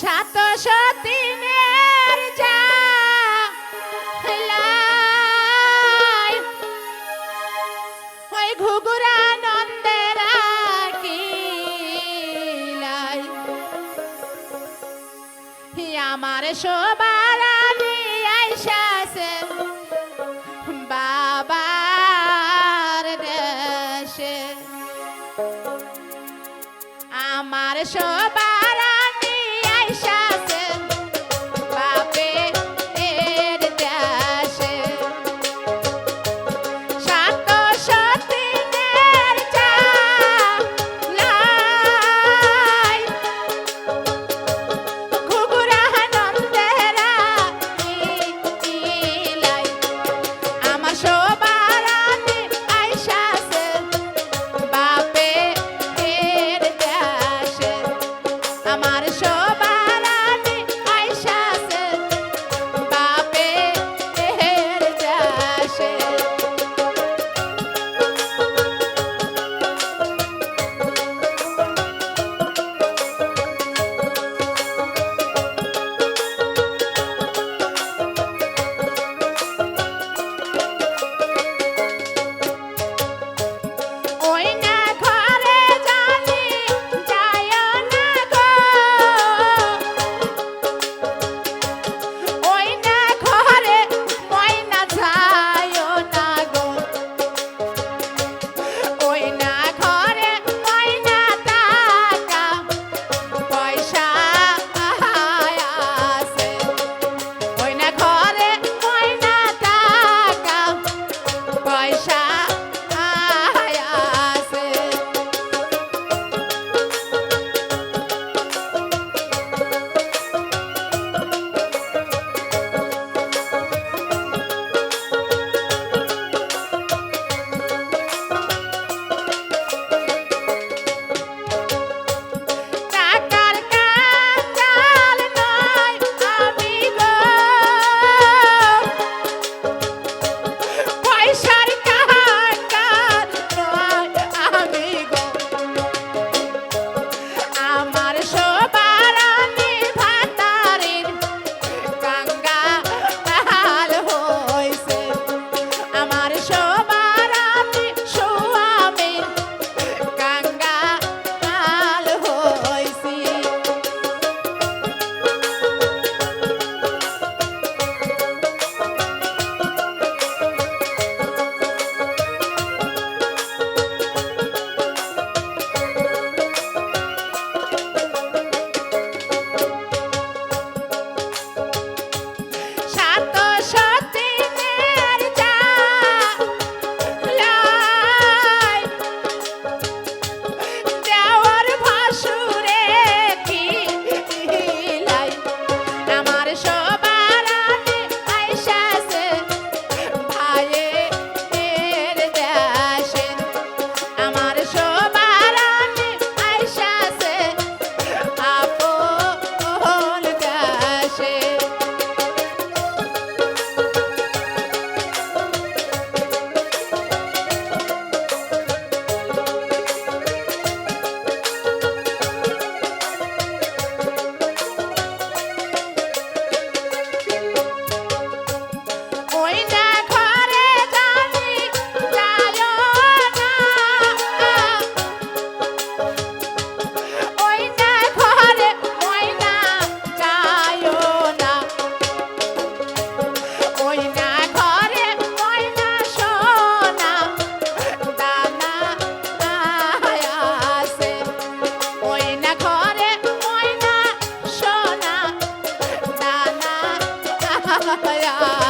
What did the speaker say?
সাত সতীনের যা ওই ঘুগুরা নন্দেরা কিলাই আমার সবার আলী আইসাছে বাবার দেশে। আমার সবার সবাই show. 哎呀。